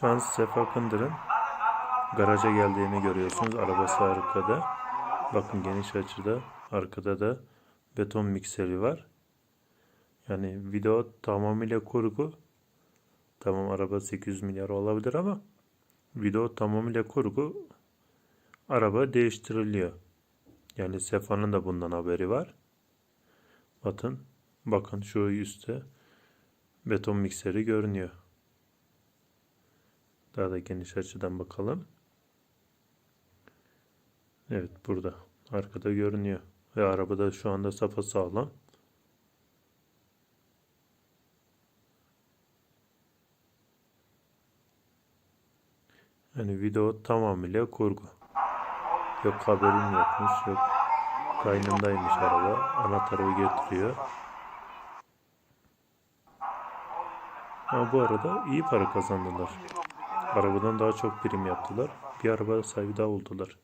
Şu an Sefa Kındır'ın garaja geldiğini görüyorsunuz. Arabası arkada. Bakın geniş açıda. Arkada da beton mikseri var. Yani video tamamıyla kurgu. Tamam araba 800 milyar olabilir ama video tamamıyla kurgu. Araba değiştiriliyor. Yani Sefa'nın da bundan haberi var. Bakın, bakın şu üstte beton mikseri görünüyor. Daha da geniş açıdan bakalım. Evet burada. Arkada görünüyor. Ve arabada şu anda safa sağlam. Yani video tamamıyla kurgu. Yok haberim yokmuş. Yok kaynındaymış araba. Anahtarı getiriyor. Ama bu arada iyi para kazandılar. Arabadan daha çok prim yaptılar. Bir araba sahibi daha oldular.